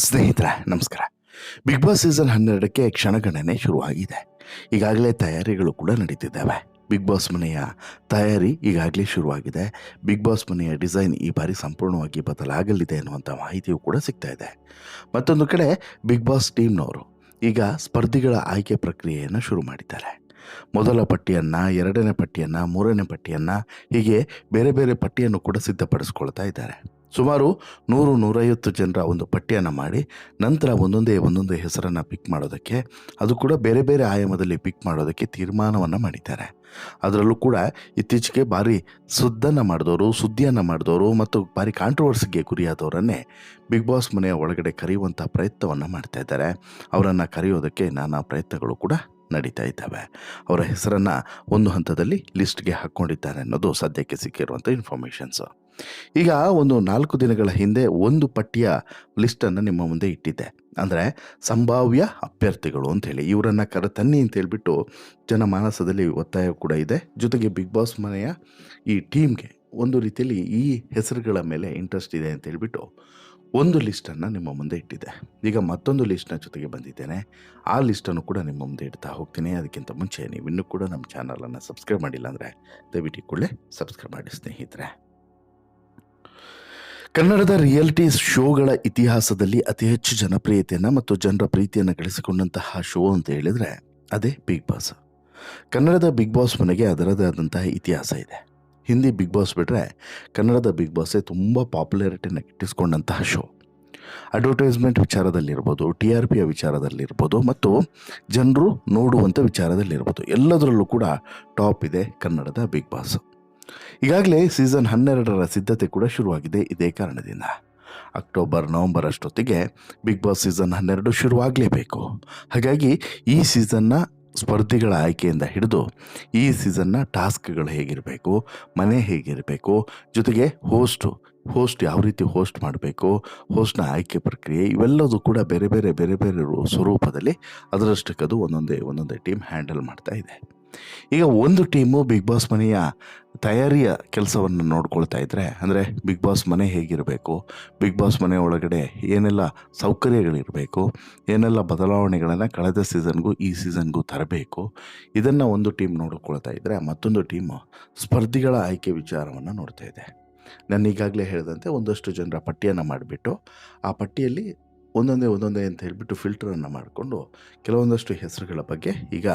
ಸ್ನೇಹಿತರೆ, ನಮಸ್ಕಾರ. Big Boss season ಹನ್ನೆರಡಕ್ಕೆ ಕ್ಷಣಗಣನೆ ಶುರುವಾಗಿದೆ. ಈಗಾಗಲೇ ತಯಾರಿಗಳು ಕೂಡ ನಡೀತಿದ್ದಾವೆ. ಬಿಗ್ ಬಾಸ್ ಮನೆಯ ತಯಾರಿ ಈಗಾಗಲೇ ಶುರುವಾಗಿದೆ. ಬಿಗ್ ಬಾಸ್ ಮನೆಯ ಡಿಸೈನ್ ಈ ಬಾರಿ ಸಂಪೂರ್ಣವಾಗಿ ಬದಲಾಗಲಿದೆ ಎನ್ನುವಂಥ ಮಾಹಿತಿಯೂ ಕೂಡ ಸಿಗ್ತಾ ಇದೆ. ಮತ್ತೊಂದು ಕಡೆ ಬಿಗ್ ಬಾಸ್ ಟೀಮ್ನವರು ಈಗ ಸ್ಪರ್ಧಿಗಳ ಆಯ್ಕೆ ಪ್ರಕ್ರಿಯೆಯನ್ನು ಶುರು ಮಾಡಿದ್ದಾರೆ. ಮೊದಲ ಪಟ್ಟಿಯನ್ನು, ಎರಡನೇ ಪಟ್ಟಿಯನ್ನು, ಮೂರನೇ ಪಟ್ಟಿಯನ್ನು, ಹೀಗೆ ಬೇರೆ ಬೇರೆ ಪಟ್ಟಿಯನ್ನು ಕೂಡ ಸಿದ್ಧಪಡಿಸ್ಕೊಳ್ತಾ ಇದ್ದಾರೆ. ಸುಮಾರು ನೂರು ನೂರೈವತ್ತು ಜನರ ಒಂದು ಪಟ್ಟಿಯನ್ನು ಮಾಡಿ ನಂತರ ಒಂದೊಂದೇ ಒಂದೊಂದೇ ಹೆಸರನ್ನು ಪಿಕ್ ಮಾಡೋದಕ್ಕೆ, ಅದು ಕೂಡ ಬೇರೆ ಬೇರೆ ಆಯಾಮದಲ್ಲಿ ಪಿಕ್ ಮಾಡೋದಕ್ಕೆ ತೀರ್ಮಾನವನ್ನು ಮಾಡಿದ್ದಾರೆ. ಅದರಲ್ಲೂ ಕೂಡ ಇತ್ತೀಚೆಗೆ ಭಾರಿ ಸುದ್ದನ್ನು ಮಾಡಿದವರು ಸುದ್ದಿಯನ್ನು ಮಾಡಿದವರು ಮತ್ತು ಭಾರಿ ಕಾಂಟ್ರವರ್ಸಿಗೆ ಗುರಿಯಾದವರನ್ನೇ ಬಿಗ್ ಬಾಸ್ ಮನೆಯ ಒಳಗಡೆ ಕರೆಯುವಂಥ ಪ್ರಯತ್ನವನ್ನು ಮಾಡ್ತಾ ಇದ್ದಾರೆ. ಅವರನ್ನು ಕರೆಯೋದಕ್ಕೆ ನಾನಾ ಪ್ರಯತ್ನಗಳು ಕೂಡ ನಡೀತಾ ಇದ್ದಾವೆ. ಅವರ ಹೆಸರನ್ನು ಒಂದು ಹಂತದಲ್ಲಿ ಲಿಸ್ಟ್ಗೆ ಹಾಕ್ಕೊಂಡಿದ್ದಾರೆ ಅನ್ನೋದು ಸದ್ಯಕ್ಕೆ ಸಿಕ್ಕಿರುವಂಥ ಇನ್ಫಾರ್ಮೇಷನ್ಸು ಈಗ ಒಂದು ನಾಲ್ಕು ದಿನಗಳ ಹಿಂದೆ ಒಂದು ಪಟ್ಟಿಯ ಲಿಸ್ಟನ್ನು ನಿಮ್ಮ ಮುಂದೆ ಇಟ್ಟಿದ್ದೆ. ಅಂದರೆ ಸಂಭಾವ್ಯ ಅಭ್ಯರ್ಥಿಗಳು ಅಂತೇಳಿ ಇವರನ್ನು ಕರೆತನ್ನಿ ಅಂತ ಹೇಳ್ಬಿಟ್ಟು ಜನಮಾನಸದಲ್ಲಿ ಒತ್ತಾಯ ಕೂಡ ಇದೆ. ಜೊತೆಗೆ ಬಿಗ್ ಬಾಸ್ ಮನೆಯ ಈ ಟೀಮ್ಗೆ ಒಂದು ರೀತಿಯಲ್ಲಿ ಈ ಹೆಸರುಗಳ ಮೇಲೆ ಇಂಟ್ರೆಸ್ಟ್ ಇದೆ ಅಂತ ಹೇಳ್ಬಿಟ್ಟು ಒಂದು ಲಿಸ್ಟನ್ನು ನಿಮ್ಮ ಮುಂದೆ ಇಟ್ಟಿದ್ದೆ. ಈಗ ಮತ್ತೊಂದು ಲಿಸ್ಟ್ನ ಜೊತೆಗೆ ಬಂದಿದ್ದೇನೆ. ಆ ಲಿಸ್ಟನ್ನು ಕೂಡ ನಿಮ್ಮ ಮುಂದೆ ಇಡ್ತಾ ಹೋಗ್ತೀನಿ. ಅದಕ್ಕಿಂತ ಮುಂಚೆ ನೀವು ಇನ್ನೂ ಕೂಡ ನಮ್ಮ ಚಾನಲನ್ನು ಸಬ್ಸ್ಕ್ರೈಬ್ ಮಾಡಿಲ್ಲ ಅಂದರೆ ದಯವಿಟ್ಟು ಕೂಡಲೇ ಸಬ್ಸ್ಕ್ರೈಬ್ ಮಾಡಿ ಸ್ನೇಹಿತರೆ. ಕನ್ನಡದ ರಿಯಾಲಿಟಿ ಶೋಗಳ ಇತಿಹಾಸದಲ್ಲಿ ಅತಿ ಹೆಚ್ಚು ಜನಪ್ರಿಯತೆಯನ್ನು ಮತ್ತು ಜನರ ಪ್ರೀತಿಯನ್ನು ಗಳಿಸಿಕೊಂಡಂತಹ ಶೋ ಅಂತ ಹೇಳಿದರೆ ಅದೇ ಬಿಗ್ ಬಾಸ್. ಕನ್ನಡದ ಬಿಗ್ ಬಾಸ್ ಮನೆಗೆ ಅದರದೇ ಆದಂತಹ ಇತಿಹಾಸ ಇದೆ. ಹಿಂದಿ ಬಿಗ್ ಬಾಸ್ ಬಿಟ್ಟರೆ ಕನ್ನಡದ ಬಿಗ್ ಬಾಸೇ ತುಂಬ ಪಾಪ್ಯುಲಾರಿಟಿನ ಗಿಟ್ಟಿಸ್ಕೊಂಡಂತಹ ಶೋ. ಅಡ್ವರ್ಟೈಸ್ಮೆಂಟ್ ವಿಚಾರದಲ್ಲಿರ್ಬೋದು, ಟಿ ಆರ್ ಪಿಯ ವಿಚಾರದಲ್ಲಿರ್ಬೋದು ಮತ್ತು ಜನರು ನೋಡುವಂಥ ವಿಚಾರದಲ್ಲಿರ್ಬೋದು. ಎಲ್ಲದರಲ್ಲೂ ಕೂಡ ಟಾಪ್ ಇದೆ ಕನ್ನಡದ ಬಿಗ್ ಬಾಸ್. ಈಗಾಗಲೇ ಸೀಸನ್ ಹನ್ನೆರಡರ ಸಿದ್ಧತೆ ಕೂಡ ಶುರುವಾಗಿದೆ ಇದೇ ಕಾರಣದಿಂದ. ಅಕ್ಟೋಬರ್, ನವೆಂಬರ್ ಅಷ್ಟೊತ್ತಿಗೆ ಬಿಗ್ ಬಾಸ್ ಸೀಸನ್ ಹನ್ನೆರಡು ಶುರುವಾಗಲೇಬೇಕು. ಹಾಗಾಗಿ ಈ ಸೀಸನ್ನ ಸ್ಪರ್ಧಿಗಳ ಆಯ್ಕೆಯಿಂದ ಹಿಡಿದು ಈ ಸೀಸನ್ನ ಟಾಸ್ಕ್ಗಳು ಹೇಗಿರಬೇಕು, ಮನೆ ಹೇಗಿರಬೇಕು, ಜೊತೆಗೆ ಹೋಸ್ಟು, ಹೋಸ್ಟ್ ಯಾವ ರೀತಿ ಹೋಸ್ಟ್ ಮಾಡಬೇಕು, ಹೋಸ್ಟ್ನ ಆಯ್ಕೆ ಪ್ರಕ್ರಿಯೆ ಇವೆಲ್ಲದೂ ಕೂಡ ಬೇರೆ ಬೇರೆ ಬೇರೆ ಬೇರೆ ಸ್ವರೂಪದಲ್ಲಿ ಅದರಷ್ಟಕ್ಕದು ಒಂದೊಂದೇ ಒಂದೊಂದೇ ಟೀಮ್ ಹ್ಯಾಂಡಲ್ ಮಾಡ್ತಾ ಇದೆ. ಈಗ ಒಂದು ಟೀಮು ಬಿಗ್ ಬಾಸ್ ಮನೆಯ ತಯಾರಿಯ ಕೆಲಸವನ್ನು ನೋಡ್ಕೊಳ್ತಾ ಇದ್ದರೆ ಅಂದರೆ ಬಿಗ್ ಬಾಸ್ ಮನೆ ಹೇಗಿರಬೇಕು ಬಿಗ್ ಬಾಸ್ ಮನೆ ಒಳಗಡೆ ಏನೆಲ್ಲ ಸೌಕರ್ಯಗಳಿರಬೇಕು, ಏನೆಲ್ಲ ಬದಲಾವಣೆಗಳನ್ನು ಕಳೆದ ಸೀಸನ್ಗೂ ಈ ಸೀಸನ್ಗೂ ತರಬೇಕು, ಇದನ್ನು ಒಂದು ಟೀಮ್ ನೋಡಿಕೊಳ್ತಾ ಇದ್ದರೆ ಮತ್ತೊಂದು ಟೀಮು ಸ್ಪರ್ಧಿಗಳ ಆಯ್ಕೆ ವಿಚಾರವನ್ನು ನೋಡ್ತಾ ಇದೆ. ನಾನು ಈಗಾಗಲೇ ಹೇಳಿದಂತೆ ಒಂದಷ್ಟು ಜನರ ಪಟ್ಟಿಯನ್ನು ಮಾಡಿಬಿಟ್ಟು, ಆ ಪಟ್ಟಿಯಲ್ಲಿ ಒಂದೊಂದೇ ಒಂದೊಂದೇ ಅಂತ ಹೇಳಿಬಿಟ್ಟು ಫಿಲ್ಟರನ್ನು ಮಾಡಿಕೊಂಡು ಕೆಲವೊಂದಷ್ಟು ಹೆಸರುಗಳ ಬಗ್ಗೆ ಈಗ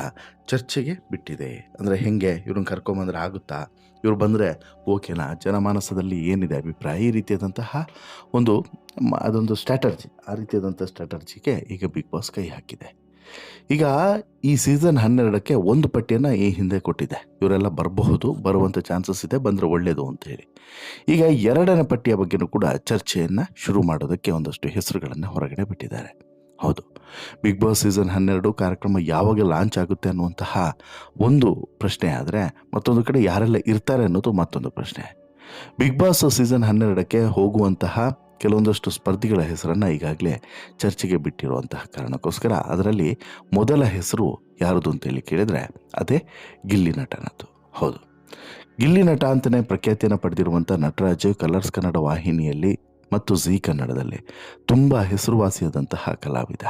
ಚರ್ಚೆಗೆ ಬಿಟ್ಟಿದೆ. ಅಂದರೆ ಹೆಂಗೆ ಇವ್ರನ್ನ ಕರ್ಕೊಂಬಂದ್ರೆ ಆಗುತ್ತಾ? ಇವ್ರು ಬಂದರೆ ಓಕೆನಾ? ಜನಮಾನಸದಲ್ಲಿ ಏನಿದೆ ಅಭಿಪ್ರಾಯ? ಈ ರೀತಿಯಾದಂತಹ ಒಂದು ಅದೊಂದು ಸ್ಟ್ರಾಟರ್ಜಿ ಆ ರೀತಿಯಾದಂಥ ಸ್ಟ್ರಾಟರ್ಜಿಗೆ ಈಗ ಬಿಗ್ ಬಾಸ್ ಕೈ ಹಾಕಿದೆ. ಈಗ ಈ ಸೀಸನ್ ಹನ್ನೆರಡಕ್ಕೆ ಒಂದು ಪಟ್ಟಿಯನ್ನು ಈ ಹಿಂದೆ ಕೊಟ್ಟಿದೆ. ಇವರೆಲ್ಲ ಬರಬಹುದು ಬರುವಂಥ ಚಾನ್ಸಸ್ ಇದೆ, ಬಂದರೆ ಒಳ್ಳೆಯದು ಅಂತ ಹೇಳಿ. ಈಗ ಎರಡನೇ ಪಟ್ಟಿಯ ಬಗ್ಗೆನೂ ಕೂಡ ಚರ್ಚೆಯನ್ನು ಶುರು ಮಾಡೋದಕ್ಕೆ ಒಂದಷ್ಟು ಹೆಸರುಗಳನ್ನು ಹೊರಗಡೆ ಬಿಟ್ಟಿದ್ದಾರೆ. ಹೌದು ಬಿಗ್ ಬಾಸ್ ಸೀಸನ್ ಹನ್ನೆರಡು ಕಾರ್ಯಕ್ರಮ ಯಾವಾಗ ಲಾಂಚ್ ಆಗುತ್ತೆ ಅನ್ನುವಂತಹ ಒಂದು ಪ್ರಶ್ನೆ ಆದರೆ ಮತ್ತೊಂದು ಕಡೆ ಯಾರೆಲ್ಲ ಇರ್ತಾರೆ ಅನ್ನೋದು ಮತ್ತೊಂದು ಪ್ರಶ್ನೆ. ಬಿಗ್ ಬಾಸ್ ಸೀಸನ್ ಹನ್ನೆರಡಕ್ಕೆ ಹೋಗುವಂತಹ ಕೆಲವೊಂದಷ್ಟು ಸ್ಪರ್ಧಿಗಳ ಹೆಸರನ್ನು ಈಗಾಗಲೇ ಚರ್ಚೆಗೆ ಬಿಟ್ಟಿರುವಂತಹ ಕಾರಣಕ್ಕೋಸ್ಕರ ಅದರಲ್ಲಿ ಮೊದಲ ಹೆಸರು ಯಾರದು ಅಂತೇಳಿ ಕೇಳಿದರೆ ಅದೇ ಗಿಲ್ಲಿ ನಟನದ್ದು. ಹೌದು. ಗಿಲ್ಲಿ ನಟ ಅಂತಲೇ ಪ್ರಖ್ಯಾತಿಯನ್ನು ಪಡೆದಿರುವಂಥ ನಟರಾಜ್ ಕಲರ್ಸ್ ಕನ್ನಡ ವಾಹಿನಿಯಲ್ಲಿ ಮತ್ತು ಝೀ ಕನ್ನಡದಲ್ಲಿ ತುಂಬ ಹೆಸರುವಾಸಿಯಾದಂತಹ ಕಲಾವಿದ.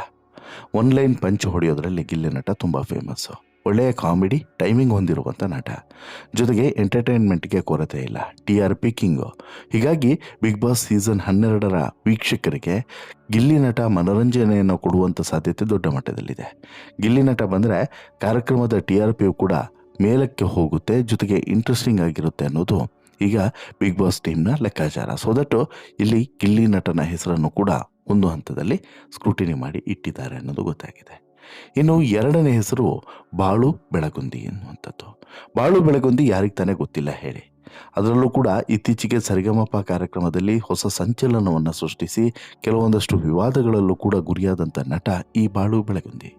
ಆನ್ಲೈನ್ ಪಂಚ್ ಹೊಡೆಯೋದರಲ್ಲಿ ಗಿಲ್ಲಿ ನಟ ತುಂಬ ಫೇಮಸ್ಸು ಒಳ್ಳೆಯ ಕಾಮಿಡಿ ಟೈಮಿಂಗ್ ಹೊಂದಿರುವಂಥ ನಟ. ಜೊತೆಗೆ ಎಂಟರ್ಟೈನ್ಮೆಂಟ್ಗೆ ಕೊರತೆ ಇಲ್ಲ. T R P king. ಹೀಗಾಗಿ ಬಿಗ್ ಬಾಸ್ ಸೀಸನ್ ಹನ್ನೆರಡರ ವೀಕ್ಷಕರಿಗೆ ಗಿಲ್ಲಿ ನಟ ಮನೋರಂಜನೆಯನ್ನು ಕೊಡುವಂಥ ಸಾಧ್ಯತೆ ದೊಡ್ಡ ಮಟ್ಟದಲ್ಲಿದೆ. ಗಿಲ್ಲಿ ನಟ ಬಂದರೆ ಕಾರ್ಯಕ್ರಮದ ಟಿ ಆರ್ ಪಿಯು ಕೂಡ ಮೇಲಕ್ಕೆ ಹೋಗುತ್ತೆ, ಜೊತೆಗೆ ಇಂಟ್ರೆಸ್ಟಿಂಗ್ ಆಗಿರುತ್ತೆ ಅನ್ನೋದು ಈಗ ಬಿಗ್ ಬಾಸ್ ಟೀಮ್ನ ಲೆಕ್ಕಾಚಾರ. ಸೊ ದಟ್ಟು ಇಲ್ಲಿ ಗಿಲ್ಲಿ ನಟನ ಹೆಸರನ್ನು ಕೂಡ ಒಂದು ಹಂತದಲ್ಲಿ ಸ್ಕ್ರೂಟಿನಿ ಮಾಡಿ ಇಟ್ಟಿದ್ದಾರೆ ಅನ್ನೋದು ಗೊತ್ತಾಗಿದೆ. ಇನ್ನು ಎರಡನೇ ಹೆಸರು ಬಾಳು ಬೆಳಗುಂದಿ ಎನ್ನುವಂಥದ್ದು. ಬಾಳು ಬೆಳಗುಂದಿ ಯಾರಿಗೆ ತಾನೇ ಗೊತ್ತಿಲ್ಲ ಹೇಳಿ. ಅದರಲ್ಲೂ ಕೂಡ ಇತ್ತೀಚೆಗೆ ಸರಿಗಮಪ ಕಾರ್ಯಕ್ರಮದಲ್ಲಿ ಹೊಸ ಸಂಚಲನವನ್ನು ಸೃಷ್ಟಿಸಿ ಕೆಲವೊಂದಷ್ಟು ವಿವಾದಗಳಲ್ಲೂ ಕೂಡ ಗುರಿಯಾದಂಥ ನಟ ಈ ಬಾಳು ಬೆಳಗುಂದಿ.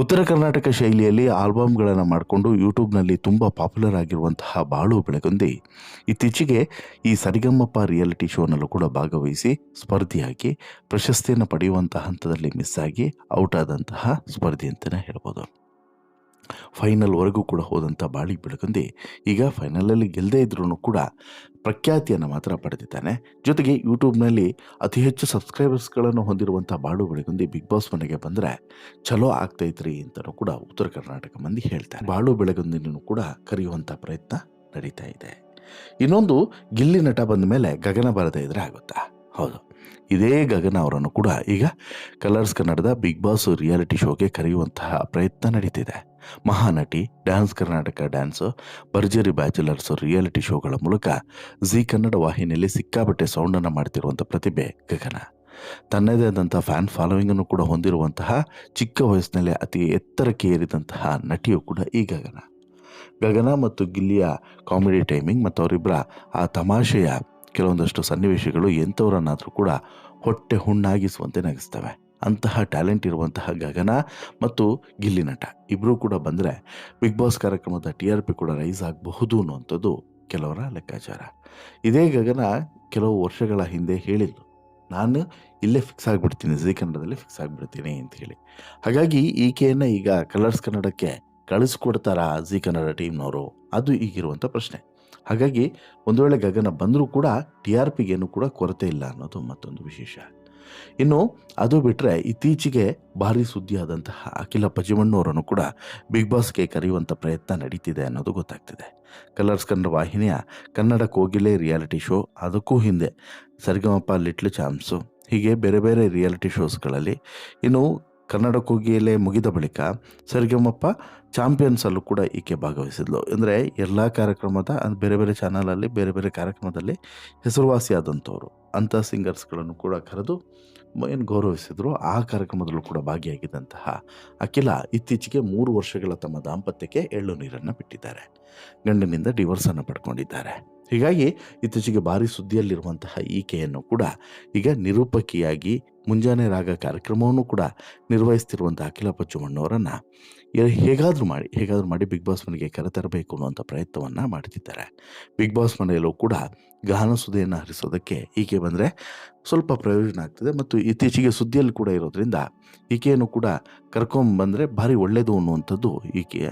ಉತ್ತರ ಕರ್ನಾಟಕ ಶೈಲಿಯಲ್ಲಿ ಆಲ್ಬಮ್ಗಳನ್ನು ಮಾಡಿಕೊಂಡು ಯೂಟ್ಯೂಬ್ನಲ್ಲಿ ತುಂಬ ಪಾಪ್ಯುಲರ್ ಆಗಿರುವಂತಹ ಬಾಳು ಬೆಳಗುಂದಿ ಇತ್ತೀಚೆಗೆ ಈ ಸರಿಗಮ್ಮಪ್ಪ ರಿಯಾಲಿಟಿ ಶೋನಲ್ಲೂ ಕೂಡ ಭಾಗವಹಿಸಿ ಸ್ಪರ್ಧಿಯಾಗಿ, ಪ್ರಶಸ್ತಿಯನ್ನು ಪಡೆಯುವಂತಹ ಹಂತದಲ್ಲಿ ಮಿಸ್ ಆಗಿ ಔಟ್ ಆದಂತಹ ಸ್ಪರ್ಧಿ ಅಂತಲೇ ಹೇಳ್ಬೋದು. ಫೈನಲ್ವರೆಗೂ ಕೂಡ ಹೋದಂಥ ಬಾಳಿ ಬೆಳಕಂದಿ ಈಗ ಫೈನಲಲ್ಲಿ ಗೆಲ್ಲದೇ ಇದ್ರೂ ಕೂಡ ಪ್ರಖ್ಯಾತಿಯನ್ನು ಮಾತ್ರ ಪಡೆದಿದ್ದಾನೆ. ಜೊತೆಗೆ ಯೂಟ್ಯೂಬ್ನಲ್ಲಿ ಅತಿ ಹೆಚ್ಚು ಸಬ್ಸ್ಕ್ರೈಬರ್ಸ್ಗಳನ್ನು ಹೊಂದಿರುವಂಥ ಬಾಳು ಬೆಳಗುಂದಿ ಬಿಗ್ ಬಾಸ್ ಮನೆಗೆ ಬಂದರೆ ಚಲೋ ಆಗ್ತೈತ್ರಿ ಅಂತಲೂ ಕೂಡ ಉತ್ತರ ಕರ್ನಾಟಕ ಮಂದಿ ಹೇಳ್ತಾರೆ. ಬಾಳು ಬೆಳಗುಂದಿನೂ ಕೂಡ ಕರೆಯುವಂಥ ಪ್ರಯತ್ನ ನಡೀತಾ ಇದೆ. ಇನ್ನೊಂದು ಗಿಲ್ಲಿ ನಟ ಬಂದ ಮೇಲೆ ಗಗನ ಬರದೇ ಇದ್ರೆ ಆಗುತ್ತಾ? ಹೌದು. ಇದೇ ಗಗನ ಅವರನ್ನು ಕೂಡ ಈಗ ಕಲರ್ಸ್ ಕನ್ನಡದ ಬಿಗ್ ಬಾಸ್ ರಿಯಾಲಿಟಿ ಶೋಗೆ ಕರೆಯುವಂತಹ ಪ್ರಯತ್ನ ನಡೀತಿದೆ. Mahanati, dance Karnataka dance Bharjari bachelors reality ಶೋಗಳ ಮೂಲಕ ಜಿ ಕನ್ನಡ ವಾಹಿನಿಯಲ್ಲಿ ಸಿಕ್ಕಾಬಟ್ಟೆ ಸೌಂಡನ್ನು ಮಾಡ್ತಿರುವಂಥ ಪ್ರತಿಭೆ ಗಗನ. ತನ್ನದೇ ಆದಂಥ ಫ್ಯಾನ್ ಫಾಲೋವಿಂಗನ್ನು ಕೂಡ ಹೊಂದಿರುವಂತಹ ಚಿಕ್ಕ ವಯಸ್ಸಿನಲ್ಲೇ ಅತಿ ಎತ್ತರಕ್ಕೆ ಏರಿದಂತಹ ನಟಿಯು ಕೂಡ ಈ ಗಗನ. ಗಗನ ಮತ್ತು ಗಿಲ್ಲಿಯ ಕಾಮಿಡಿ ಟೈಮಿಂಗ್ ಮತ್ತು ಅವರಿಬ್ಬರ ಆ ತಮಾಷೆಯ ಕೆಲವೊಂದಷ್ಟು ಸನ್ನಿವೇಶಗಳು ಎಂಥವರನ್ನಾದರೂ ಕೂಡ ಹೊಟ್ಟೆ ಹುಣ್ಣಾಗಿಸುವಂತೆ ನಗಿಸ್ತವೆ. ಅಂತಹ ಟ್ಯಾಲೆಂಟ್ ಇರುವಂತಹ ಗಗನ ಮತ್ತು ಗಿಲ್ಲಿ ನಟ. ಇಬ್ಬರೂ ಕೂಡ ಬಂದರೆ ಬಿಗ್ ಬಾಸ್ ಕಾರ್ಯಕ್ರಮದ ಟಿ ಆರ್ ಪಿ ಕೂಡ ರೈಸ್ ಆಗಬಹುದು ಅನ್ನುವಂಥದ್ದು ಕೆಲವರ ಲೆಕ್ಕಾಚಾರ. ಇದೇ ಗಗನ ಕೆಲವು ವರ್ಷಗಳ ಹಿಂದೆ ಹೇಳಿದ್ದು, ನಾನು ಇಲ್ಲೇ ಫಿಕ್ಸ್ ಆಗಿಬಿಡ್ತೀನಿ ಜಿ ಕನ್ನಡದಲ್ಲಿ ಫಿಕ್ಸ್ ಆಗಿಬಿಡ್ತೀನಿ ಅಂತ ಹೇಳಿ. ಹಾಗಾಗಿ ಈಕೆಯನ್ನು ಈಗ ಕಲರ್ಸ್ ಕನ್ನಡಕ್ಕೆ ಕಳಿಸ್ಕೊಡ್ತಾರಾ ಜಿ ಕನ್ನಡ ಟೀಮ್ನವರು? ಅದು ಈಗಿರುವಂಥ ಪ್ರಶ್ನೆ. ಹಾಗಾಗಿ ಒಂದು ವೇಳೆ ಗಗನ ಬಂದರೂ ಕೂಡ ಟಿ ಆರ್ ಪಿಗೇನು ಕೂಡ ಕೊರತೆ ಇಲ್ಲ ಅನ್ನೋದು ಮತ್ತೊಂದು ವಿಶೇಷ. ಇನ್ನು ಅದು ಬಿಟ್ಟರೆ ಇತ್ತೀಚೆಗೆ ಭಾರಿ ಸುದ್ದಿಯಾದಂತಹ ಅಖಿಲ ಪಜಿಮಣ್ಣವರನ್ನು ಕೂಡ ಬಿಗ್ ಬಾಸ್ಗೆ ಕರೆಯುವಂಥ ಪ್ರಯತ್ನ ನಡೀತಿದೆ ಅನ್ನೋದು ಗೊತ್ತಾಗ್ತಿದೆ. ಕಲರ್ಸ್ ಕನ್ನಡ ವಾಹಿನಿಯ ಕನ್ನಡ ಕೋಗಿಲೆ ರಿಯಾಲಿಟಿ ಶೋ ಅದಕ್ಕೂ ಹಿಂದೆ, ಸರಿಗಮಪ ಲಿಟ್ಲ್ ಚಾಮ್ಸು, ಹೀಗೆ ಬೇರೆ ಬೇರೆ ರಿಯಾಲಿಟಿ ಶೋಸ್ಗಳಲ್ಲಿ ಇನ್ನು ಕನ್ನಡ ಕೂಗಿಯಲ್ಲೇ ಮುಗಿದ ಬಳಿಕ ಸರಿಗಮಪ್ಪ ಚಾಂಪಿಯನ್ಸಲ್ಲೂ ಕೂಡ ಈಕೆ ಭಾಗವಹಿಸಿದ್ಲು. ಅಂದರೆ ಎಲ್ಲ ಕಾರ್ಯಕ್ರಮದ ಬೇರೆ ಬೇರೆ ಚಾನಲಲ್ಲಿ ಬೇರೆ ಬೇರೆ ಕಾರ್ಯಕ್ರಮದಲ್ಲಿ ಹೆಸರುವಾಸಿಯಾದಂಥವ್ರು. ಅಂಥ ಸಿಂಗರ್ಸ್ಗಳನ್ನು ಕೂಡ ಕರೆದು ಏನು ಗೌರವಿಸಿದ್ರು, ಆ ಕಾರ್ಯಕ್ರಮದಲ್ಲೂ ಕೂಡ ಭಾಗಿಯಾಗಿದ್ದಂತಹ ಅಖಿಲ ಇತ್ತೀಚೆಗೆ ಮೂರು ವರ್ಷಗಳ ತಮ್ಮ ದಾಂಪತ್ಯಕ್ಕೆ ಎಳ್ಳು ನೀರನ್ನು ಬಿಟ್ಟಿದ್ದಾರೆ. ಗಂಡನಿಂದ ಡಿವೋರ್ಸನ್ನು ಪಡ್ಕೊಂಡಿದ್ದಾರೆ. ಹೀಗಾಗಿ ಇತ್ತೀಚೆಗೆ ಭಾರಿ ಸುದ್ದಿಯಲ್ಲಿರುವಂತಹ ಈಕೆಯನ್ನು ಕೂಡ ಈಗ ನಿರೂಪಕಿಯಾಗಿ ಮುಂಜಾನೆ ರಾಗ ಕಾರ್ಯಕ್ರಮವನ್ನು ಕೂಡ ನಿರ್ವಹಿಸ್ತಿರುವಂಥ ಅಖಿಲ ಪಚ್ಚುಮಣ್ಣವರನ್ನು ಹೇಗಾದರೂ ಮಾಡಿ ಹೇಗಾದರೂ ಮಾಡಿ ಬಿಗ್ ಬಾಸ್ ಮನೆಗೆ ಕರೆತರಬೇಕು ಅನ್ನುವಂಥ ಪ್ರಯತ್ನವನ್ನು ಮಾಡ್ತಿದ್ದಾರೆ. ಬಿಗ್ ಬಾಸ್ ಮನೆಯಲ್ಲೂ ಕೂಡ ಗಹನ ಸುದ್ದಿಯನ್ನು ಹರಿಸೋದಕ್ಕೆ ಈಕೆ ಬಂದರೆ ಸ್ವಲ್ಪ ಪ್ರಯೋಜನ ಆಗ್ತದೆ ಮತ್ತು ಇತ್ತೀಚೆಗೆ ಸುದ್ದಿಯಲ್ಲಿ ಕೂಡ ಇರೋದ್ರಿಂದ ಈಕೆಯನ್ನು ಕೂಡ ಕರ್ಕೊಂಬಂದರೆ ಭಾರಿ ಒಳ್ಳೆಯದು ಅನ್ನುವಂಥದ್ದು ಈಕೆಯ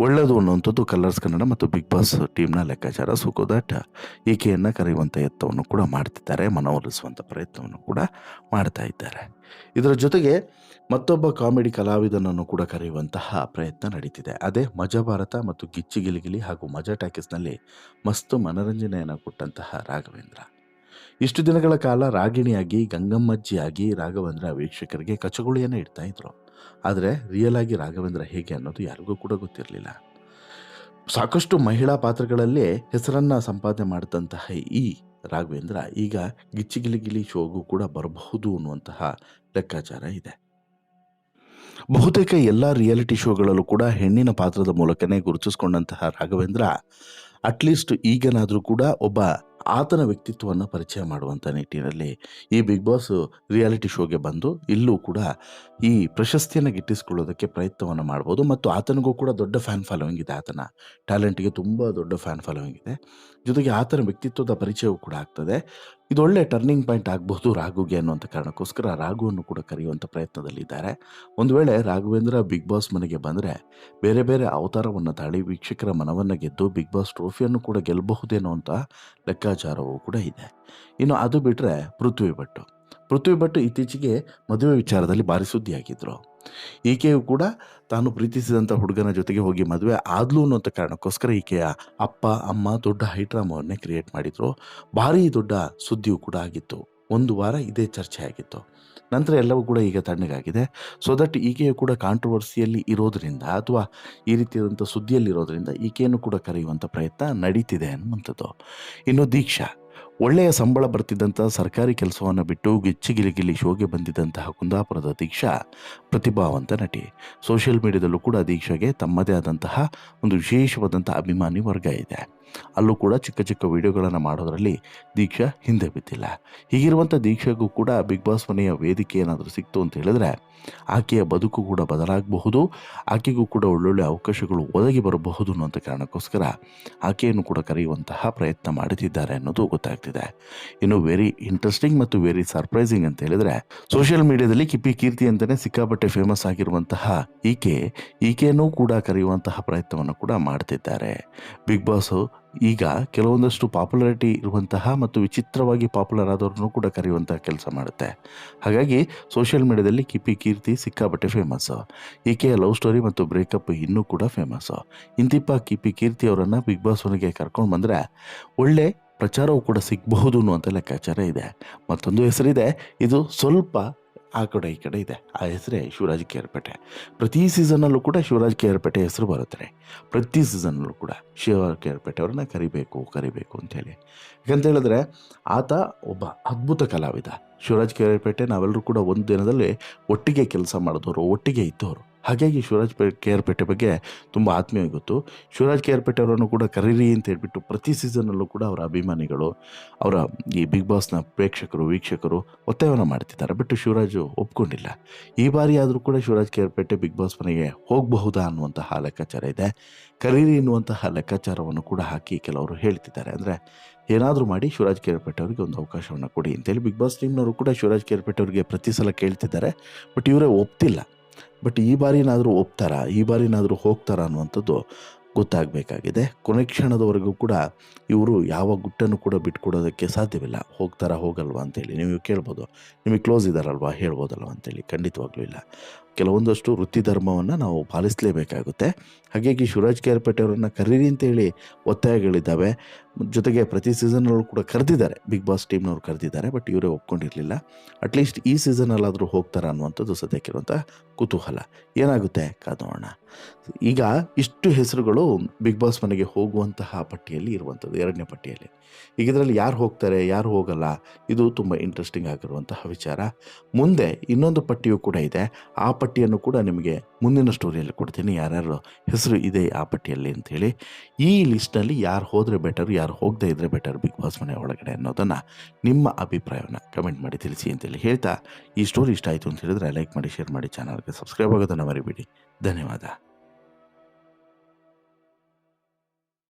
ಒಳ್ಳೆಯದು ಅನ್ನುವಂಥದ್ದು ಕಲರ್ಸ್ ಕನ್ನಡ ಮತ್ತು ಬಿಗ್ ಬಾಸ್ ಟೀಮ್ನ ಲೆಕ್ಕಾಚಾರ ಸೊ ದಟ್ ಈಕೆಯನ್ನು ಕರೆಯುವಂಥ ಯತ್ನವನ್ನು ಕೂಡ ಮಾಡ್ತಿದ್ದಾರೆ ಮನವೊಲಿಸುವಂಥ ಪ್ರಯತ್ನವನ್ನು ಕೂಡ ಮಾಡ್ತಾ ಇದ್ದಾರೆ. ಇದರ ಜೊತೆಗೆ ಮತ್ತೊಬ್ಬ ಕಾಮಿಡಿ ಕಲಾವಿದನನ್ನು ಕೂಡ ಕರೆಯುವಂತಹ ಪ್ರಯತ್ನ ನಡೀತಿದೆ. ಅದೇ ಮಜಾ ಭಾರತ ಮತ್ತು ಗಿಚ್ಚಿ ಗಿಲಿಗಿಲಿ ಹಾಗೂ ಮಜಾ ಟ್ಯಾಕಿಸ್ನಲ್ಲಿ ಮಸ್ತು ಮನರಂಜನೆಯನ್ನು ಕೊಟ್ಟಂತಹ ರಾಘವೇಂದ್ರ. ಇಷ್ಟು ದಿನಗಳ ಕಾಲ ರಾಗಿಣಿಯಾಗಿ, ಗಂಗಮ್ಮಜ್ಜಿಯಾಗಿ, ರಾಘವೇಂದ್ರ ವೀಕ್ಷಕರಿಗೆ ಕಚಗುಳಿಯನ್ನು ಇಡ್ತಾ ಇದ್ರು. ಆದರೆ ರಿಯಲ್ ಆಗಿ ರಾಘವೇಂದ್ರ ಹೇಗೆ ಅನ್ನೋದು ಯಾರಿಗೂ ಕೂಡ ಗೊತ್ತಿರಲಿಲ್ಲ. ಸಾಕಷ್ಟು ಮಹಿಳಾ ಪಾತ್ರಗಳಲ್ಲಿ ಹೆಸರನ್ನು ಸಂಪಾದನೆ ಮಾಡಿದಂತಹ ಈ ರಾಘವೇಂದ್ರ ಈಗ ಗಿಚ್ಚಿಗಿಲಿಗಿಲಿ ಶೋಗೂ ಕೂಡ ಬರಬಹುದು ಅನ್ನುವಂತಹ ಲೆಕ್ಕಾಚಾರ ಇದೆ. ಬಹುತೇಕ ಎಲ್ಲ ರಿಯಾಲಿಟಿ ಶೋಗಳಲ್ಲೂ ಕೂಡ ಹೆಣ್ಣಿನ ಪಾತ್ರದ ಮೂಲಕನೇ ಗುರುತಿಸ್ಕೊಂಡಂತಹ ರಾಘವೇಂದ್ರ ಅಟ್ಲೀಸ್ಟ್ ಈಗನಾದರೂ ಕೂಡ ಒಬ್ಬ ಆತನ ವ್ಯಕ್ತಿತ್ವವನ್ನು ಪರಿಚಯ ಮಾಡುವಂಥ ನಿಟ್ಟಿನಲ್ಲಿ ಈ ಬಿಗ್ ಬಾಸ್ ರಿಯಾಲಿಟಿ ಶೋಗೆ ಬಂದು ಇಲ್ಲೂ ಕೂಡ ಈ ಪ್ರಶಸ್ತಿಯನ್ನು ಗಿಟ್ಟಿಸ್ಕೊಳ್ಳೋದಕ್ಕೆ ಪ್ರಯತ್ನವನ್ನು ಮಾಡ್ಬೋದು ಮತ್ತು ಆತನಿಗೂ ಕೂಡ ದೊಡ್ಡ ಫ್ಯಾನ್ ಫಾಲೋವಿಂಗ್ ಇದೆ. ಆತನ ಟ್ಯಾಲೆಂಟ್ಗೆ ತುಂಬ ದೊಡ್ಡ ಫ್ಯಾನ್ ಫಾಲೋವಿಂಗ್ ಇದೆ. ಜೊತೆಗೆ ಆತನ ವ್ಯಕ್ತಿತ್ವದ ಪರಿಚಯವೂ ಕೂಡ ಆಗ್ತದೆ. ಇದು ಒಳ್ಳೆ ಟರ್ನಿಂಗ್ ಪಾಯಿಂಟ್ ಆಗಬಹುದು ರಾಘುಗೆ ಅನ್ನುವಂಥ ಕಾರಣಕ್ಕೋಸ್ಕರ ರಾಘುವನ್ನು ಕೂಡ ಕರೆಯುವಂಥ ಪ್ರಯತ್ನದಲ್ಲಿದ್ದಾರೆ. ಒಂದು ವೇಳೆ ರಾಘವೇಂದ್ರ ಬಿಗ್ ಬಾಸ್ ಮನೆಗೆ ಬಂದರೆ ಬೇರೆ ಬೇರೆ ಅವತಾರವನ್ನು ತಾಳಿ ವೀಕ್ಷಕರ ಮನವನ್ನು ಗೆದ್ದು ಬಿಗ್ ಬಾಸ್ ಟ್ರೋಫಿಯನ್ನು ಕೂಡ ಗೆಲ್ಲಬಹುದೇನೋ ಅಂತ ಲೆಕ್ಕಾಚಾರವೂ ಕೂಡ ಇದೆ. ಇನ್ನು ಅದು ಬಿಟ್ಟರೆ ಪೃಥ್ವಿ ಭಟ್. ಪೃಥ್ವಿ ಭಟ್ ಇತ್ತೀಚೆಗೆ ಮದುವೆ ವಿಚಾರದಲ್ಲಿ ಭಾರಿ ಸುದ್ದಿಯಾಗಿದ್ದರು ಈಕೆಯು ಕೂಡ ತಾನು ಪ್ರೀತಿಸಿದಂಥ ಹುಡುಗನ ಜೊತೆಗೆ ಹೋಗಿ ಮದುವೆ ಆದ್ಲು ಅನ್ನೋಂಥ ಕಾರಣಕ್ಕೋಸ್ಕರ ಈಕೆಯ ಅಪ್ಪ, ಅಮ್ಮ, ದೊಡ್ಡ ಹೈಡ್ರಾಮವನ್ನೇ ಕ್ರಿಯೇಟ್ ಮಾಡಿದರು. ಭಾರಿ ದೊಡ್ಡ ಸುದ್ದಿಯೂ ಕೂಡ ಆಗಿತ್ತು. ಒಂದು ವಾರ ಇದೇ ಚರ್ಚೆ ಆಗಿತ್ತು. ನಂತರ ಎಲ್ಲವೂ ಕೂಡ ಈಗ ತಣ್ಣಗಾಗಿದೆ. ಸೊ ದಟ್ ಈಕೆಯು ಕೂಡ ಕಾಂಟ್ರವರ್ಸಿಯಲ್ಲಿ ಇರೋದರಿಂದ ಅಥವಾ ಈ ರೀತಿಯಾದಂಥ ಸುದ್ದಿಯಲ್ಲಿರೋದ್ರಿಂದ ಈಕೆಯನ್ನು ಕೂಡ ಕರೆಯುವಂಥ ಪ್ರಯತ್ನ ನಡೀತಿದೆ ಅನ್ನುವಂಥದ್ದು. ಇನ್ನು ದೀಕ್ಷಾ. ಒಳ್ಳೆಯ ಸಂಬಳ ಬರ್ತಿದ್ದಂಥ ಸರ್ಕಾರಿ ಕೆಲಸವನ್ನು ಬಿಟ್ಟು ಗಿಚ್ಚಿಗಿಲಿಗಿಲಿ ಶೋಗೆ ಬಂದಿದ್ದಂತಹ ಕುಂದಾಪುರದ ದೀಕ್ಷಾ ಪ್ರತಿಭಾವಂತ ನಟಿ. ಸೋಷಿಯಲ್ ಮೀಡಿಯಾದಲ್ಲೂ ಕೂಡ ದೀಕ್ಷಾಗೆ ತಮ್ಮದೇ ಆದಂತಹ ಒಂದು ವಿಶೇಷವಾದಂಥ ಅಭಿಮಾನಿ ವರ್ಗ ಇದೆ. ಅಲ್ಲೂ ಕೂಡ ಚಿಕ್ಕ ಚಿಕ್ಕ ವಿಡಿಯೋಗಳನ್ನು ಮಾಡೋದರಲ್ಲಿ ದೀಕ್ಷಾ ಹಿಂದೆ ಬಿದ್ದಿಲ್ಲ. ಹೀಗಿರುವಂಥ ದೀಕ್ಷೆಗೂ ಕೂಡ ಬಿಗ್ ಬಾಸ್ ಮನೆಯ ವೇದಿಕೆ ಏನಾದರೂ ಸಿಕ್ತು ಅಂತ ಹೇಳಿದ್ರೆ ಆಕೆಯ ಬದುಕು ಕೂಡ ಬದಲಾಗಬಹುದು, ಆಕೆಗೂ ಕೂಡ ಒಳ್ಳೊಳ್ಳೆ ಅವಕಾಶಗಳು ಒದಗಿ ಬರಬಹುದು ಅನ್ನೋಂಥ ಕಾರಣಕ್ಕೋಸ್ಕರ ಆಕೆಯನ್ನು ಕೂಡ ಕರೆಯುವಂತಹ ಪ್ರಯತ್ನ ಮಾಡುತ್ತಿದ್ದಾರೆ ಅನ್ನೋದು ಗೊತ್ತಾಗ್ತಿದೆ. ಇನ್ನು ವೆರಿ ಇಂಟ್ರೆಸ್ಟಿಂಗ್ ಮತ್ತು ವೆರಿ ಸರ್ಪ್ರೈಸಿಂಗ್ ಅಂತ ಹೇಳಿದ್ರೆ ಸೋಷಿಯಲ್ ಮೀಡಿಯಾದಲ್ಲಿ ಕಿಪ್ಪಿ ಕೀರ್ತಿ ಅಂತಾನೆ ಸಿಕ್ಕಾಪಟ್ಟೆ ಫೇಮಸ್ ಆಗಿರುವಂತಹ ಈಕೆ, ಈಕೆಯನ್ನು ಕೂಡ ಕರೆಯುವಂತಹ ಪ್ರಯತ್ನವನ್ನು ಕೂಡ ಮಾಡ್ತಿದ್ದಾರೆ. ಬಿಗ್ ಬಾಸ್ ಈಗ ಕೆಲವೊಂದಷ್ಟು ಪಾಪ್ಯುಲಾರಿಟಿ ಇರುವಂತಹ ಮತ್ತು ವಿಚಿತ್ರವಾಗಿ ಪಾಪ್ಯುಲರ್ ಆದವ್ರನ್ನೂ ಕೂಡ ಕರೆಯುವಂತಹ ಕೆಲಸ ಮಾಡುತ್ತೆ. ಹಾಗಾಗಿ ಸೋಷಿಯಲ್ ಮೀಡಿಯಾದಲ್ಲಿ ಕಿಪ್ಪಿ ಕೀರ್ತಿ ಸಿಕ್ಕಾಪಟ್ಟೆ ಫೇಮಸ್ಸು. ಈಕೆಯ ಲವ್ ಸ್ಟೋರಿ ಮತ್ತು ಬ್ರೇಕಪ್ ಇನ್ನೂ ಕೂಡ ಫೇಮಸ್ಸು. ಇಂತಿಪ್ಪ ಕಿಪ್ಪಿ ಕೀರ್ತಿ ಅವರನ್ನು ಬಿಗ್ ಬಾಸ್ ಒನಗೆ ಕರ್ಕೊಂಡು ಬಂದರೆ ಒಳ್ಳೆ ಪ್ರಚಾರವೂ ಕೂಡ ಸಿಗಬಹುದು ಅನ್ನುವಂಥ ಲೆಕ್ಕಾಚಾರ ಇದೆ. ಮತ್ತೊಂದು ಹೆಸರಿದೆ, ಇದು ಸ್ವಲ್ಪ ಆ ಕಡೆ ಈ ಕಡೆ ಇದೆ. ಆ ಹೆಸರೇ ಶಿವರಾಜ್ ಕೇರ್ಪೇಟೆ. ಪ್ರತಿ ಸೀಸನ್ನಲ್ಲೂ ಕೂಡ ಶಿವರಾಜ್ ಕೇರ್ಪೇಟೆ ಹೆಸರು ಬರುತ್ತೆ. ಪ್ರತಿ ಸೀಸನ್ನಲ್ಲೂ ಕೂಡ ಶಿವರಾಜ್ ಕೇರ್ಪೇಟೆ ಅವ್ರನ್ನ ಕರಿಬೇಕು ಕರಿಬೇಕು ಅಂತೇಳಿ ಯಾಕಂತ ಹೇಳಿದ್ರೆ ಆತ ಒಬ್ಬ ಅದ್ಭುತ ಕಲಾವಿದ. ಶಿವರಾಜ್ ಕೇರ್ಪೇಟೆ ನಾವೆಲ್ಲರೂ ಕೂಡ ಒಂದು ದಿನದಲ್ಲಿ ಒಟ್ಟಿಗೆ ಕೆಲಸ ಮಾಡಿದವರು, ಒಟ್ಟಿಗೆ ಇದ್ದವರು. ಹಾಗಾಗಿ ಶಿವರಾಜ್ ಕೇರ್ಪೇಟೆ ಬಗ್ಗೆ ತುಂಬ ಆತ್ಮೀಯ ಗೊತ್ತು. ಶಿವರಾಜ್ ಕೇರ್ಪೇಟೆ ಅವರನ್ನು ಕೂಡ ಕರೀರಿ ಅಂತ ಹೇಳಿಬಿಟ್ಟು ಪ್ರತಿ ಸೀಸನಲ್ಲೂ ಕೂಡ ಅವರ ಅಭಿಮಾನಿಗಳು, ಅವರ ಈ ಬಿಗ್ ಬಾಸ್ನ ಪ್ರೇಕ್ಷಕರು, ವೀಕ್ಷಕರು ಒತ್ತಾಯವನ್ನು ಮಾಡ್ತಿದ್ದಾರೆ. ಬಟ್ ಶಿವರಾಜು ಒಪ್ಕೊಂಡಿಲ್ಲ. ಈ ಬಾರಿ ಆದರೂ ಕೂಡ ಶಿವರಾಜ್ ಕೇರ್ಪೇಟೆ ಬಿಗ್ ಬಾಸ್ ಮನೆಗೆ ಹೋಗಬಹುದಾ ಅನ್ನುವಂತಹ ಲೆಕ್ಕಾಚಾರ ಇದೆ. ಕರೀರಿ ಎನ್ನುವಂತಹ ಲೆಕ್ಕಾಚಾರವನ್ನು ಕೂಡ ಹಾಕಿ ಕೆಲವರು ಹೇಳ್ತಿದ್ದಾರೆ. ಅಂದರೆ ಏನಾದರೂ ಮಾಡಿ ಶಿವರಾಜ್ ಕೇರ್ಪೇಟೆ ಅವರಿಗೆ ಒಂದು ಅವಕಾಶವನ್ನು ಕೊಡಿ ಅಂತೇಳಿ ಬಿಗ್ ಬಾಸ್ ಟೀಮ್ನವರು ಕೂಡ ಶಿವರಾಜ್ ಕೇರ್ಪೇಟೆ ಅವರಿಗೆ ಪ್ರತಿ ಸಲ ಕೇಳ್ತಿದ್ದಾರೆ. ಬಟ್ ಇವರೇ ಒಪ್ತಿಲ್ಲ. ಬಟ್ ಈ ಬಾರಿನಾದರೂ ಒಪ್ತಾರಾ, ಈ ಬಾರಿನಾದರೂ ಹೋಗ್ತಾರಾ ಅನ್ನುವಂಥದ್ದು ಗೊತ್ತಾಗಬೇಕಾಗಿದೆ. ಕೊನೆ ಕ್ಷಣದವರೆಗೂ ಕೂಡ ಇವರು ಯಾವ ಗುಟ್ಟನ್ನು ಕೂಡ ಬಿಟ್ಕೊಡೋದಕ್ಕೆ ಸಾಧ್ಯವಿಲ್ಲ. ಹೋಗ್ತಾರಾ, ಹೋಗಲ್ವಾ ಅಂತೇಳಿ ನೀವು ಕೇಳ್ಬೋದು. ನಿಮಗೆ ಕ್ಲೋಸ್ ಇದ್ದಾರಲ್ವಾ ಹೇಳ್ಬೋದಲ್ವ ಅಂತೇಳಿ ಖಂಡಿತವಾಗ್ಲೂ ಇಲ್ಲ. ಕೆಲವೊಂದಷ್ಟು ವೃತ್ತಿ ಧರ್ಮವನ್ನು ನಾವು ಪಾಲಿಸಲೇಬೇಕಾಗುತ್ತೆ. ಹಾಗಾಗಿ ಶಿವರಾಜ್ ಕೇರ್ಪೇಟೆ ಅವರನ್ನು ಕರೀರಿ ಅಂತೇಳಿ ಒತ್ತಾಯಗಳಿದ್ದಾವೆ. ಜೊತೆಗೆ ಪ್ರತಿ ಸೀಸನ್ನಲ್ಲೂ ಕೂಡ ಕರೆದಿದ್ದಾರೆ. ಬಿಗ್ ಬಾಸ್ ಟೀಮ್ನವರು ಕರೆದಿದ್ದಾರೆ ಬಟ್ ಇವರೇ ಒಪ್ಕೊಂಡಿರಲಿಲ್ಲ. ಅಟ್ಲೀಸ್ಟ್ ಈ ಸೀಸನಲ್ಲಾದರೂ ಹೋಗ್ತಾರೆ ಅನ್ನುವಂಥದ್ದು ಸದ್ಯಕ್ಕಿರುವಂಥ ಕುತೂಹಲ. ಏನಾಗುತ್ತೆ ಕಾದೋಣ ಈಗ ಇಷ್ಟು ಹೆಸರುಗಳು ಬಿಗ್ ಬಾಸ್ ಮನೆಗೆ ಹೋಗುವಂತಹ ಪಟ್ಟಿಯಲ್ಲಿ ಇರುವಂಥದ್ದು, ಎರಡನೇ ಪಟ್ಟಿಯಲ್ಲಿ. ಈಗ ಇದರಲ್ಲಿ ಯಾರು ಹೋಗ್ತಾರೆ, ಯಾರು ಹೋಗಲ್ಲ, ಇದು ತುಂಬ ಇಂಟ್ರೆಸ್ಟಿಂಗ್ ಆಗಿರುವಂತಹ ವಿಚಾರ. ಮುಂದೆ ಇನ್ನೊಂದು ಪಟ್ಟಿಯೂ ಕೂಡ ಇದೆ. ಆ ಪಟ್ಟಿಯನ್ನು ಕೂಡ ನಿಮಗೆ ಮುಂದಿನ ಸ್ಟೋರಿಯಲ್ಲಿ ಕೊಡ್ತೀನಿ. ಯಾರ್ಯಾರು ಹೆಸರು ಇದೆ ಆ ಪಟ್ಟಿಯಲ್ಲಿ ಅಂಥೇಳಿ ಈ ಲಿಸ್ಟ್ನಲ್ಲಿ ಯಾರು ಹೋದರೆ ಬೆಟರ್ ಯಾರು ಹೋಗದೇ ಇದ್ದರೆ ಬೆಟರ್ ಬಿಗ್ ಬಾಸ್ ಮನೆ ಒಳಗಡೆ ಅನ್ನೋದನ್ನು ನಿಮ್ಮ ಅಭಿಪ್ರಾಯವನ್ನು ಕಮೆಂಟ್ ಮಾಡಿ ತಿಳಿಸಿ ಅಂತೇಳಿ ಹೇಳ್ತಾ ಈ ಸ್ಟೋರಿ ಇಷ್ಟ ಆಯಿತು ಅಂತ ಹೇಳಿದ್ರೆ ಲೈಕ್ ಮಾಡಿ ಶೇರ್ ಮಾಡಿ ಚಾನಲ್ಗೆ ಸಬ್ಸ್ಕ್ರೈಬ್ ಆಗೋದನ್ನು ಮರಿಬೇಡಿ. ಧನ್ಯವಾದ.